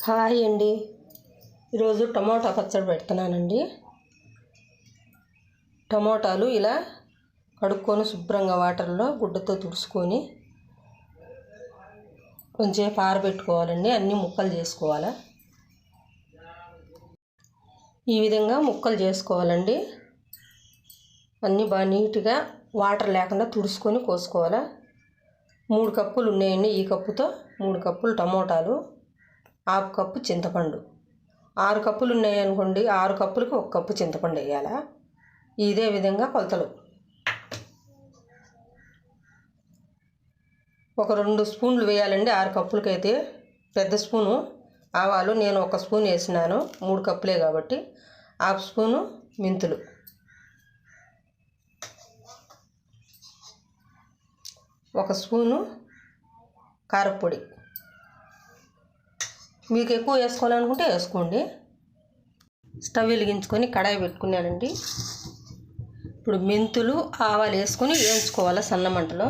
Hi అండి. ఈరోజు tomato పచ్చడి పెడుతున్నానండి. టమోటాలు ఇలా కడుక్కొని శుభ్రంగా వాటర్లో గుడ్డతో తుడుచుకొని కొంచెం ఆరబెట్టుకోవాలండి అన్నీ ముక్కలు చేసుకోవాలా? ఈ విధంగా ముక్కలు చేసుకోవాలండి. అన్నీ బాగా నీట్గా వాటర్ లేకుండా తుడుచుకొని కోసుకోవాలా? మూడు కప్పులు ఉన్నాయండి ఈ కప్పుతో. మూడు కప్పులు టమోటాలు. హాఫ్ కప్పు చింతపండు. ఆరు కప్పులు ఉన్నాయనుకోండి ఆరు కప్పులకు ఒక కప్పు చింతపండు వేయాలా? ఇదే విధంగా కొలతలు. ఒక రెండు స్పూన్లు వేయాలండి ఆరు కప్పులకైతే. పెద్ద స్పూను ఆవాలు నేను ఒక స్పూన్ వేసినాను మూడు కప్పులే కాబట్టి. హాఫ్ స్పూను మెంతులు. ఒక స్పూను కారపొడి. మీకు ఎక్కువ వేసుకోవాలనుకుంటే వేసుకోండి. స్టవ్ వెలిగించుకొని కడాయి పెట్టుకున్నానండి. ఇప్పుడు మెంతులు ఆవాలు వేసుకొని వేయించుకోవాలి సన్నమంటలో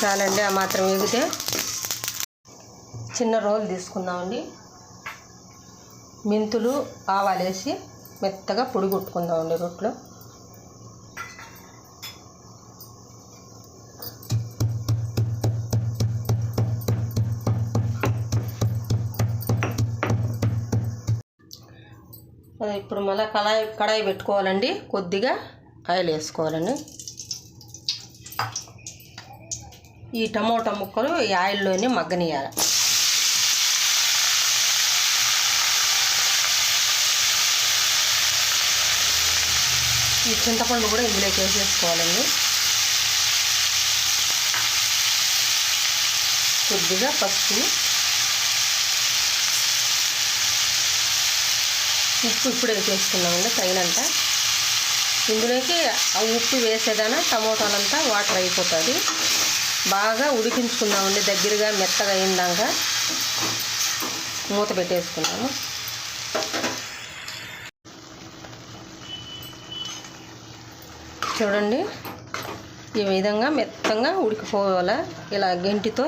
చాలండి ఆ మాత్రం వేగితే చిన్న రోల్ తీసుకుందామండి. మెంతులు ఆవాలు వేసి మెత్తగా పొడి కొట్టుకుందామండి రొట్టెలో. ఇప్పుడు మళ్ళీ కళాయి కడాయి పెట్టుకోవాలండి. కొద్దిగా ఆయిల్ వేసుకోవాలండి ఈ టమోటా ముక్కలు ఈ ఆయిల్లోనే మగ్గనియాలి ఈ చింతపండు కూడా ఇందులోకి వేసేసుకోవాలండి. కొద్దిగా పసుపు. ఉప్పు ఇప్పుడు వేసేసుకున్నామండి తగినంత. ఇందులోకి ఆ ఉప్పు వేసేదాన టమోటాలంతా వాటర్ అయిపోతుంది. బాగా ఉడికించుకుందామండి దగ్గరగా మెత్తగా అయిందాక మూత పెట్టేసుకున్నాము చూడండి ఈ విధంగా మెత్తంగా ఉడికిపోవాలా? ఇలా గంటితో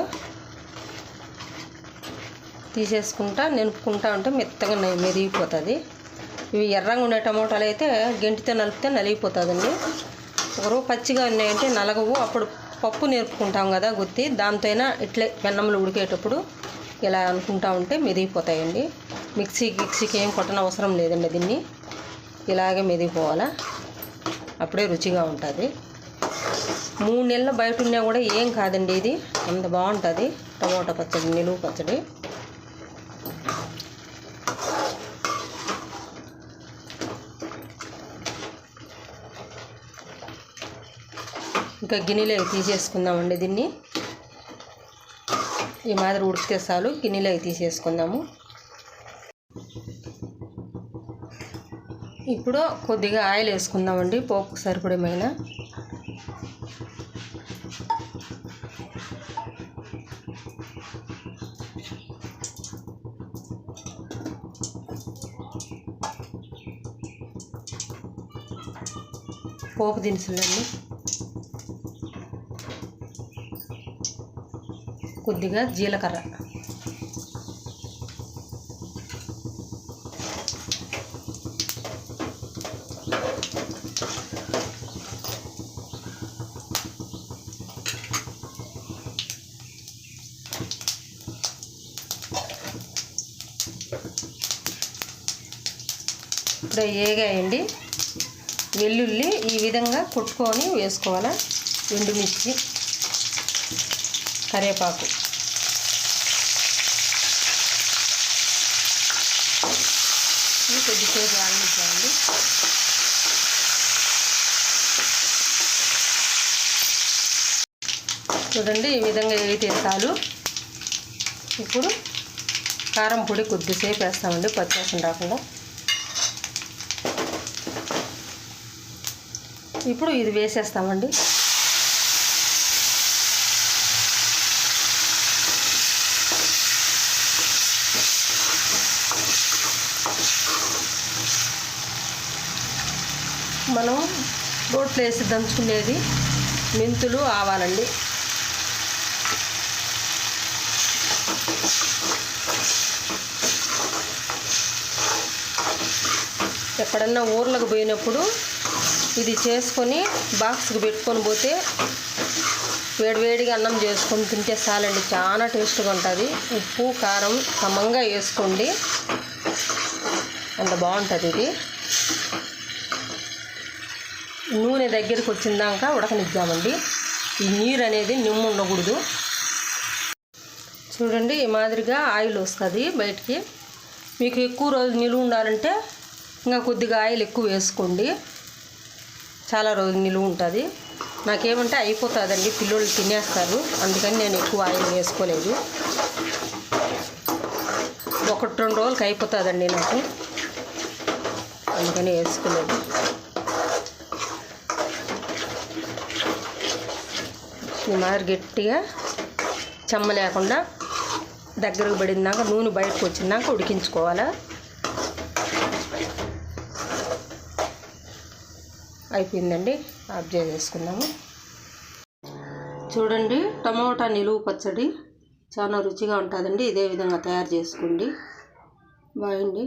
తీసేసుకుంటా నిలుపుకుంటా ఉంటే మెత్తగా మెరిగిపోతుంది ఇవి ఎర్రంగా ఉండే టమోటాలు అయితే గంటితో నలిపితే నలిగిపోతుందండి. ఒకరు పచ్చిగా ఉన్నాయంటే నలగవు అప్పుడు పప్పు నేర్పుకుంటాం కదా గుత్తి. దాంతోనే ఇట్లే వెన్నములు ఉడికేటప్పుడు ఇలా అనుకుంటా ఉంటే మెదిగిపోతాయండి. మిక్సీ గిక్సీకి ఏం కొట్టన అవసరం లేదండి దీన్ని. ఇలాగే మెదిగిపోవాలా. అప్పుడే రుచిగా ఉంటుంది. మూడు నెలలు బయట ఉన్నా కూడా ఏం కాదండి ఇది. అంత బాగుంటుంది. టమోటా పచ్చడి నిలువు పచ్చడి. ఇంకా గిన్నెలో తీసేసుకుందామండి దీన్ని. ఈ మాదిరి ఉడికితే చాలు గిన్నెలో తీసేసుకుందాము. ఇప్పుడు కొద్దిగా ఆయిల్ వేసుకుందామండి పోపు సరిపడమైన. పోపు దినుసులండి కొద్దిగా జీలకర్ర. ఇప్పుడు ఏగాయండి. వెల్లుల్లి ఈ విధంగా కొట్టుకొని వేసుకోవాలి? ఎండుమిర్చి కరివేపాకు ఇది కొద్దిసేపు ఆగనిద్దామండి చూడండి ఈ విధంగా వేయితే చాలు ఇప్పుడు కారం పొడి కొద్దిసేపు వేస్తామండి పచ్చివాసన రాకుండా. ఇప్పుడు ఇది వేసేస్తామండి. మనం రోట్లో వేసి దంచుకునేది మెంతులు ఆవాలండి. ఎక్కడన్నా ఊర్లకు పోయినప్పుడు ఇది చేసుకొని బాక్స్కి పెట్టుకొని పోతే వేడివేడిగా అన్నం చేసుకొని తింటే చాలండి చాలా టేస్ట్గా ఉంటుంది. ఉప్పు కారం సమంగా వేసుకోండి. అంత బాగుంటుంది ఇది. నూనె దగ్గరికి వచ్చిందాక ఉడకనిద్దామండి. ఈ నీరు అనేది నిమ్ము ఉండకూడదు. చూడండి ఈ మాదిరిగా ఆయిల్ వస్తుంది బయటికి. మీకు ఎక్కువ రోజులు నిలువ ఉండాలంటే ఇంకా కొద్దిగా ఆయిల్ ఎక్కువ వేసుకోండి. చాలా రోజులు నిలువ ఉంటుంది. నాకేమంటే అయిపోతుందండి పిల్లలు తినేస్తారు. అందుకని నేను ఎక్కువ ఆయిల్ వేసుకోలేదు. ఒకటి రెండు రోజులకి అయిపోతుందండి నాకు. అందుకని వేసుకోలేదు. ఈ మాదిరి గట్టిగా చెమ్మ లేకుండా దగ్గరకు పడిందాక నూనె బయటకు వచ్చిందాక ఉడికించుకోవాలా. అయిపోయిందండి. ఆఫ్ చేసేసుకుందాము. చూడండి టమోటా నిలువు పచ్చడి. చాలా రుచిగా ఉంటుందండి. ఇదే విధంగా తయారు చేసుకోండి. బాయ్ అండి